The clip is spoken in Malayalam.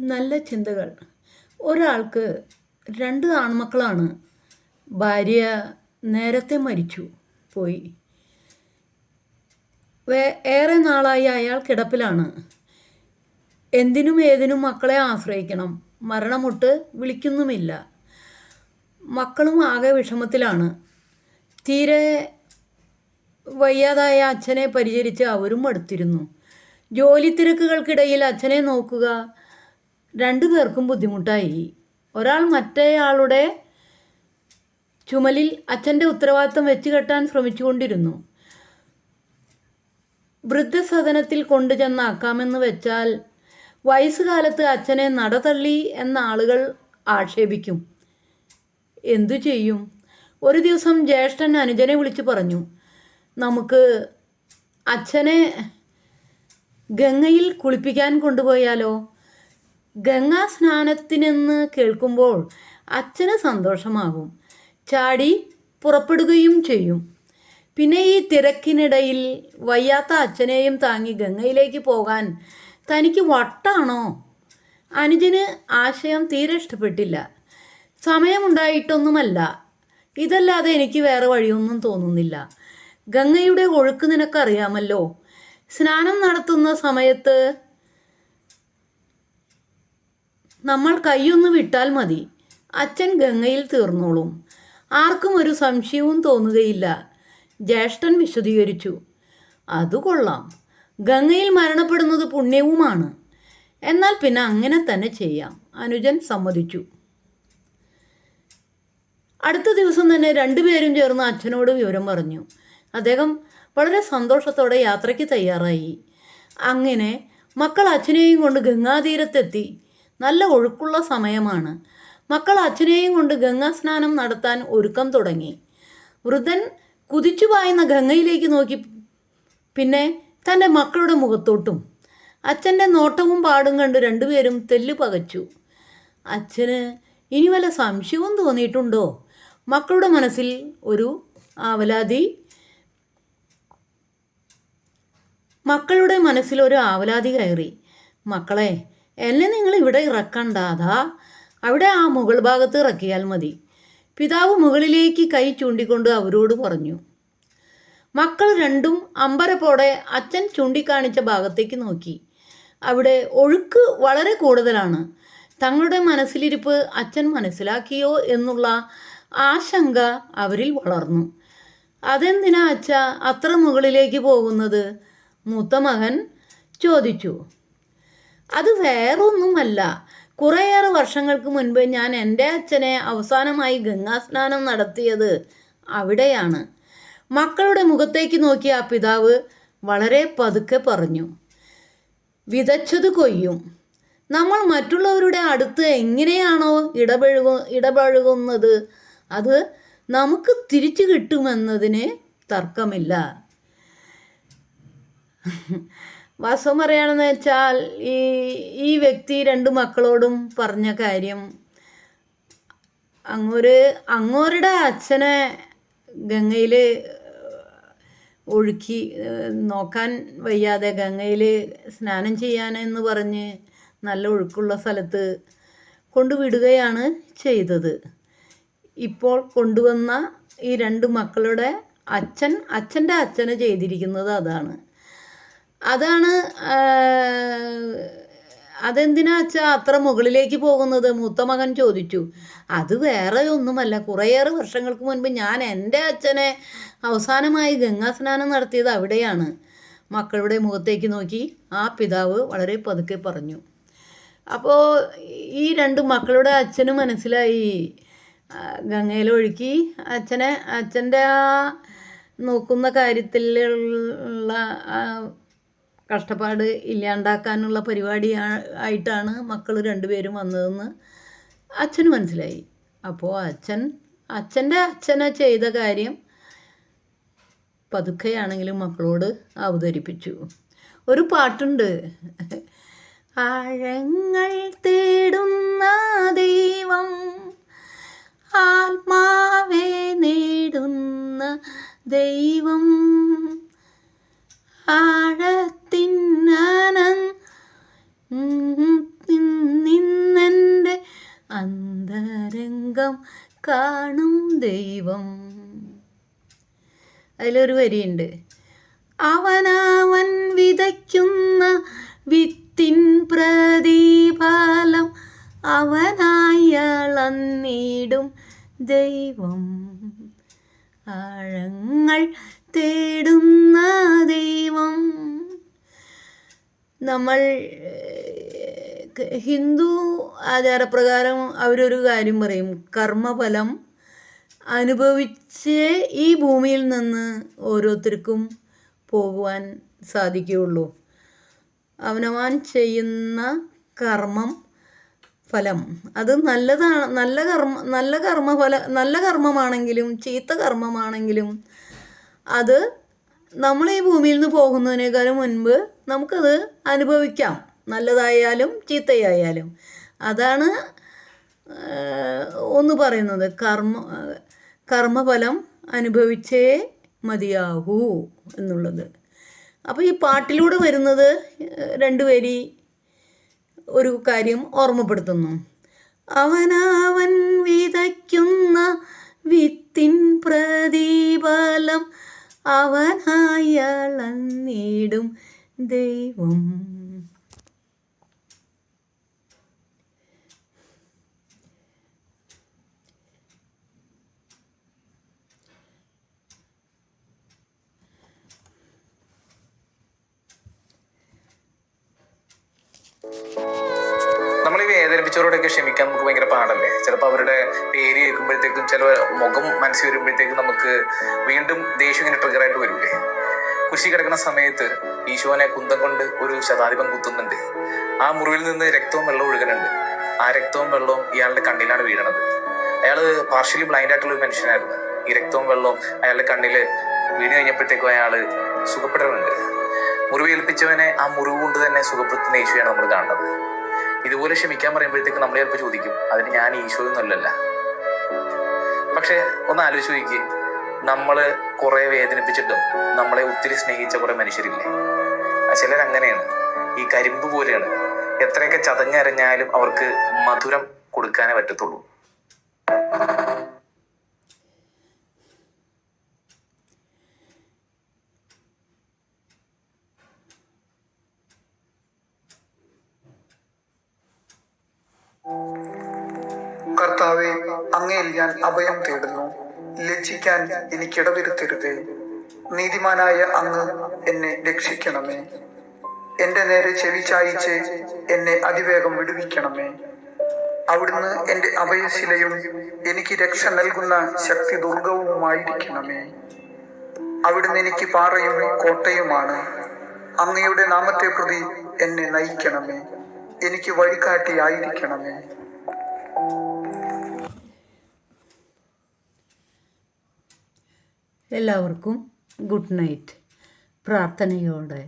നല്ല ചിന്തകൾ. ഒരാൾക്ക് രണ്ട് ആൺമക്കളാണ്. ഭാര്യ നേരത്തെ മരിച്ചു പോയി. വേ ഏറെ നാളായി അയാൾ കിടപ്പിലാണ്. എന്തിനും ഏതിനും മക്കളെ ആശ്രയിക്കണം. മരണമൊട്ട് വിളിക്കുന്നുമില്ല. മക്കളും ആകെ വിഷമത്തിലാണ്. തീരെ വയ്യാതായ അച്ഛനെ പരിചരിച്ച് അവരും അടുത്തിരുന്നു ജോലി തിരക്കുകൾക്കിടയിൽ അച്ഛനെ നോക്കുക രണ്ടു പേർക്കും ബുദ്ധിമുട്ടായി. ഒരാൾ മറ്റേയാളുടെ ചുമലിൽ അച്ഛന്റെ ഉത്തരവാദിത്തം വെച്ച് കെട്ടാൻ ശ്രമിച്ചുകൊണ്ടിരുന്നു. വൃദ്ധസദനത്തിൽ കൊണ്ടുചെന്നാക്കാമെന്ന് വെച്ചാൽ വയസ്സുകാലത്ത് അച്ഛനെ നടതള്ളി എന്ന ആളുകൾ ആക്ഷേപിക്കും. എന്തു ചെയ്യും? ഒരു ദിവസം ജ്യേഷ്ഠൻ അനുജനെ വിളിച്ചു പറഞ്ഞു നമുക്ക് അച്ഛനെ ഗംഗയിൽ കുളിപ്പിക്കാൻ കൊണ്ടുപോയാലോ? ഗംഗാ സ്നാനത്തിനെന്ന് കേൾക്കുമ്പോൾ അച്ഛന് സന്തോഷമാകും. ചാടി പുറപ്പെടുകയും ചെയ്യും. പിന്നെ ഈ തിരക്കിനിടയിൽ വയ്യാത്ത അച്ഛനെയും താങ്ങി ഗംഗയിലേക്ക് പോകാൻ തനിക്ക് വട്ടാണോ? അനുജന് ആശയം തീരെ ഇഷ്ടപ്പെട്ടില്ല. സമയമുണ്ടായിട്ടൊന്നുമല്ല. ഇതല്ലാതെ എനിക്ക് വേറെ വഴിയൊന്നും തോന്നുന്നില്ല. ഗംഗയുടെ ഒഴുക്ക് നിനക്കറിയാമല്ലോ. സ്നാനം നടത്തുന്ന സമയത്ത് നമ്മൾ കൈയൊന്ന് വിട്ടാൽ മതി. അച്ഛൻ ഗംഗയിൽ തീർന്നോളും. ആർക്കും ഒരു സംശയവും തോന്നുകയില്ല. ജ്യേഷ്ഠൻ വിശദീകരിച്ചു. അത് കൊള്ളാം. ഗംഗയിൽ മരണപ്പെടുന്നത് പുണ്യവുമാണ്. എന്നാൽ പിന്നെ അങ്ങനെ തന്നെ ചെയ്യാം അനുജൻ സമ്മതിച്ചു. അടുത്ത ദിവസം തന്നെ രണ്ടുപേരും ചേർന്ന് അച്ഛനോട് വിവരം പറഞ്ഞു. അദ്ദേഹം വളരെ സന്തോഷത്തോടെ യാത്രയ്ക്ക് തയ്യാറായി. അങ്ങനെ മക്കൾ അച്ഛനെയും കൊണ്ട് ഗംഗാതീരത്തെത്തി. നല്ല ഒഴുക്കുള്ള സമയമാണ്. മക്കൾ അച്ഛനെയും കൊണ്ട് ഗംഗാ സ്നാനം നടത്താൻ ഒരുക്കം തുടങ്ങി. വൃദ്ധൻ കുതിച്ചു പായുന്ന ഗംഗയിലേക്ക് നോക്കി. പിന്നെ തന്റെ മക്കളുടെ മുഖത്തോട്ടും. അച്ഛന്റെ നോട്ടവും പാടും കണ്ട് രണ്ടുപേരും തെല്ലു പകച്ചു. അച്ഛന് ഇനി വല്ല സംശയവും തോന്നിയിട്ടുണ്ടോ? മക്കളുടെ മനസ്സിൽ ഒരു ആവലാതി. മക്കളുടെ മനസ്സിൽ ഒരു ആവലാതി കയറി. മക്കളെ എന്നെ നിങ്ങൾ ഇവിടെ ഇറക്കണ്ടാത. അവിടെ ആ മുകൾ ഭാഗത്ത് ഇറക്കിയാൽ മതി. പിതാവ് മുകളിലേക്ക് കൈ ചൂണ്ടിക്കൊണ്ട് അവരോട് പറഞ്ഞു മക്കൾ രണ്ടും അമ്പരപ്പോടെ അച്ഛൻ ചൂണ്ടിക്കാണിച്ച ഭാഗത്തേക്ക് നോക്കി. അവിടെ ഒഴുക്ക് വളരെ കൂടുതലാണ്. തങ്ങളുടെ മനസ്സിലിരിപ്പ് അച്ഛൻ മനസ്സിലാക്കിയോ എന്നുള്ള ആശങ്ക അവരിൽ വളർന്നു. അതെന്തിനാ അച്ഛ അത്ര മുകളിലേക്ക് പോകുന്നത്? മൂത്ത മകൻ ചോദിച്ചു അത് വേറൊന്നുമല്ല. കുറേയേറെ വർഷങ്ങൾക്ക് മുൻപ് ഞാൻ എന്റെ അച്ഛനെ അവസാനമായി ഗംഗാസ്നാനം നടത്തിയത് അവിടെയാണ്. മക്കളുടെ മുഖത്തേക്ക് നോക്കിയ ആ പിതാവ് വളരെ പതുക്കെ പറഞ്ഞു വിതച്ചത് കൊയ്യും. നമ്മൾ മറ്റുള്ളവരുടെ അടുത്ത് എങ്ങനെയാണോ ഇടപഴകു ഇടപഴകുന്നത്? അത് നമുക്ക് തിരിച്ചു കിട്ടുമെന്നതിന് തർക്കമില്ല. വാസ്തവം പറയുകയാണെന്ന് വെച്ചാൽ ഈ ഈ വ്യക്തി രണ്ട് മക്കളോടും പറഞ്ഞ കാര്യം അങ്ങോര് അങ്ങോരുടെ അച്ഛനെ ഗംഗയിൽ ഒഴുക്കി നോക്കാൻ വയ്യാതെ ഗംഗയിൽ സ്നാനം ചെയ്യാനെന്ന് പറഞ്ഞ് നല്ല ഒഴുക്കുള്ള സ്ഥലത്ത് കൊണ്ടുവിടുകയാണ് ചെയ്തത്. ഇപ്പോൾ കൊണ്ടുവന്ന ഈ രണ്ട് മക്കളുടെ അച്ഛൻ അച്ഛന്റെ അച്ഛന് ചെയ്തിരിക്കുന്നത് അതാണ്. അതാണ് അതെന്തിനാ അച്ഛാ അത്ര മുകളിലേക്ക് പോകുന്നത്? മൂത്ത മകൻ ചോദിച്ചു. അത് വേറെ ഒന്നുമല്ല. കുറേയേറെ വർഷങ്ങൾക്ക് മുൻപ് ഞാൻ എന്റെ അച്ഛനെ അവസാനമായി ഗംഗാസ്നാനം നടത്തിയത് അവിടെയാണ്. മക്കളുടെ മുഖത്തേക്ക് നോക്കി ആ പിതാവ് വളരെ പതുക്കെ പറഞ്ഞു. അപ്പോൾ ഈ രണ്ട് മക്കളുടെ അച്ഛന് മനസ്സിലായി. ഗംഗയിലൊഴുക്കി അച്ഛനെ അച്ഛന്റെ ആ നോക്കുന്ന കാര്യത്തിലുള്ള കഷ്ടപ്പാട് ഇല്ലാണ്ടാക്കാനുള്ള പരിപാടി ആയിട്ടാണ് മക്കൾ രണ്ടുപേരും വന്നതെന്ന് അച്ഛന് മനസ്സിലായി. അപ്പോൾ അച്ഛൻ അച്ഛന്റെ അച്ഛനെ ചെയ്ത കാര്യം പതുക്കെയാണെങ്കിലും മക്കളോട് അവതരിപ്പിച്ചു. ഒരു പാട്ടുണ്ട്. ആഴങ്ങൾ കാണും ദൈവം. അതിലൊരു വരിയുണ്ട്. അവനവൻ വിതയ്ക്കുന്ന വിത്തിൻ പ്രതിഫലം അവനായളന്നിടും ദൈവം. ആഴങ്ങൾ തേടുന്ന ദൈവം. നമ്മൾ ഹിന്ദു ആചാരപ്രകാരം അവരൊരു കാര്യം പറയും. കർമ്മഫലം അനുഭവിച്ച് ഈ ഭൂമിയിൽ നിന്ന് ഓരോരുത്തർക്കും പോകുവാൻ സാധിക്കുകയുള്ളൂ. അവനവാൻ ചെയ്യുന്ന കർമ്മം ഫലം. അത് നല്ലതാണ് നല്ല കർമ്മ നല്ല കർമ്മഫല നല്ല കർമ്മമാണെങ്കിലും ചീത്ത കർമ്മമാണെങ്കിലും അത് നമ്മൾ ഈ ഭൂമിയിൽ നിന്ന് പോകുന്നതിനേക്കാളും മുൻപ് നമുക്കത് അനുഭവിക്കാം. നല്ലതായാലും ചീത്തയായാലും. അതാണ് ഒന്ന് പറയുന്നത്. കർമ്മ കർമ്മഫലം അനുഭവിച്ചേ മതിയാകൂ എന്നുള്ളത്. അപ്പോൾ ഈ പാട്ടിലൂടെ വരുന്നത് രണ്ട് വരി ഒരു കാര്യം ഓർമ്മപ്പെടുത്തുന്നു. അവനവൻ വിതയ്ക്കുന്ന വിത്തിൻ പ്രതിഫലം അവനായി നേടും ദൈവം. വേദനിപ്പിച്ചവരോടൊക്കെ ക്ഷമിക്കാൻ നമുക്ക് ഭയങ്കര പാടല്ലേ? ചിലപ്പോൾ അവരുടെ പേര് കേൾക്കുമ്പോഴത്തേക്കും ചില മുഖം മനസ്സിൽ വരുമ്പോഴത്തേക്കും നമുക്ക് വീണ്ടും ദേഷ്യം ഇങ്ങനെ ട്രിഗറായിട്ട് വരൂലേ? കുശി കിടക്കുന്ന സമയത്ത് ഈശോനെ കുന്തം കൊണ്ട് ഒരു ശതാധിപം കുത്തുന്നുണ്ട്. ആ മുറിവിൽ നിന്ന് രക്തവും വെള്ളവും ഒഴുകുന്നുണ്ട്. ആ രക്തവും വെള്ളവും ഇയാളുടെ കണ്ണിലാണ് വീഴണത്. അയാൾ പാർഷ്യലി ബ്ലൈൻഡ് ആയിട്ടുള്ള ഒരു മനുഷ്യനായിരുന്നു. ഈ രക്തവും വെള്ളവും അയാളുടെ കണ്ണിൽ വീണ് കഴിഞ്ഞപ്പോഴത്തേക്കും അയാൾ സുഖപ്പെടുന്നുണ്ട് മുറിവേൽപ്പിച്ചവനെ ആ മുറിവ് കൊണ്ട് തന്നെ സുഖപ്പെടുത്തുന്ന യേശുവാണ് നമ്മൾ കാണുന്നത്. ഇതുപോലെ ക്ഷമിക്കാൻ പറയുമ്പോഴത്തേക്ക് നമ്മൾ ചിലപ്പോൾ ചോദിക്കും. അതിന് ഞാൻ ഈശോയൊന്നുമല്ലല്ല പക്ഷെ ഒന്ന് ആലോചിച്ച് നോക്കി നമ്മൾ കുറെ വേദനിപ്പിച്ചിട്ടും നമ്മളെ ഒത്തിരി സ്നേഹിച്ച കുറെ മനുഷ്യരില്ലേ? ചിലരങ്ങനെയാണ് ഈ കരിമ്പ് പോലെയാണ്. എത്രയൊക്കെ ചതഞ്ഞരഞ്ഞാലും അവർക്ക് മധുരം കൊടുക്കാനേ പറ്റത്തുള്ളൂ. കർത്താവെ അങ്ങയിൽ ഞാൻ അഭയം തേടുന്നു. ലജ്ജിക്കാൻ എനിക്കിടവരുത്തരുതേ. നീതിമാനായ അങ്ങ് എന്നെ രക്ഷിക്കണമേ. എന്റെ നേരെ ചെവി ചായിച്ച് എന്നെ അതിവേഗം വിടുവിക്കണമേ. അവിടുന്ന് എന്റെ അഭയശിലയും എനിക്ക് രക്ഷ നൽകുന്ന ശക്തി ദുർഗവുമായിരിക്കണമേ അവിടുന്ന് എനിക്ക് പാറയും കോട്ടയുമാണ്. അങ്ങയുടെ നാമത്തെ പ്രതി എന്നെ നയിക്കണമേ. എനിക്ക് വഴികാട്ടിയായിരിക്കണമേ. എല്ലാവർക്കും ഗുഡ് നൈറ്റ്. പ്രാർത്ഥനയോടെ